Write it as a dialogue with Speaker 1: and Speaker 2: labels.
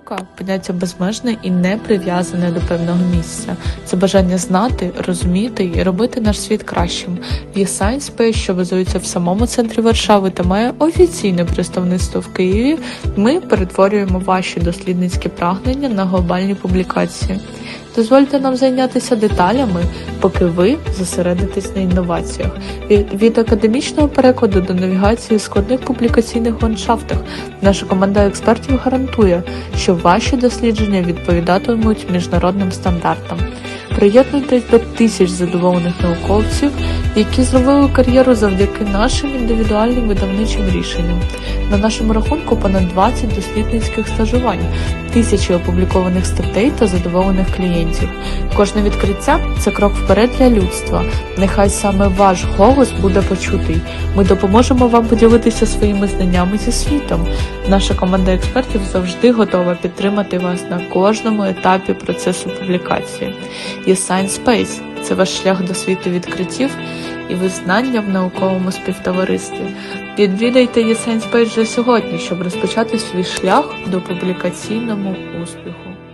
Speaker 1: Наука поняття безмежне і не прив'язане до певного місця. Це бажання знати, розуміти і робити наш світ кращим. Є Science Space, що базується в самому центрі Варшави та має офіційне представництво в Києві. Ми перетворюємо ваші дослідницькі прагнення на глобальні публікації. Дозвольте нам зайнятися деталями, поки ви зосередитесь на інноваціях. Від, академічного перекладу до навігації в складних публікаційних ландшафтах наша команда експертів гарантує, що ваші дослідження відповідатимуть міжнародним стандартам. Приєднуйтесь до тисяч задоволених науковців, які зробили кар'єру завдяки нашим індивідуальним видавничим рішенням. На нашому рахунку понад 20 дослідницьких стажувань, тисячі опублікованих статей та задоволених клієнтів. Кожне відкриття це крок вперед для людства. Нехай саме ваш голос буде почутий. Ми допоможемо вам поділитися своїми знаннями зі світом. Наша команда експертів завжди готова підтримати вас на кожному етапі процесу публікації. Є Science Space – це ваш шлях до світу відкриттів і визнання в науковому співтоваристві. Відвідайте Є вже сьогодні, щоб розпочати свій шлях до публікаційному успіху.